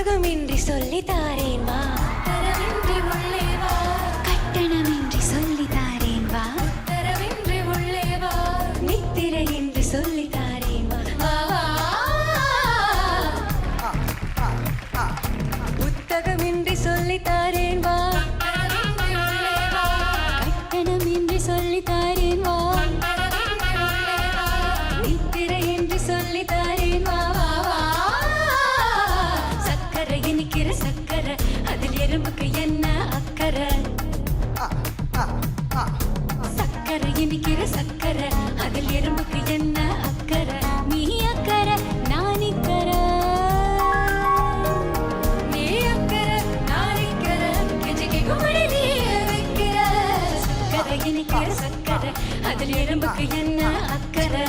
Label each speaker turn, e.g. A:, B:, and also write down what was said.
A: கட்டகமின்றி சொல்லி தாரேன் வா. தரவின்றி உள்ளே வா. கட்டணமின்றி சொல்லி தாரேன் வா. தரவின்றி உள்ளே வா. நித்திரையின்றி சொல்லி சொல்லி தாரேன் வா. கட்டணமின்றி சொல்லி தாரேன் நிக்கிற சக்கரை. அதில் எறும்புக்கு என்ன அக்கறை? சக்கரை இனிக்கிற சக்கரை. அதில் எறும்புக்கு என்ன அக்கறை? நீ அக்கறை நான் இக்கறை. நீ அக்கறை நான் இக்கறை. கெஜிக்கு குமரி நீ வைக்கிற சக்கரை. அதில் எறும்புக்கு என்ன அக்கறை?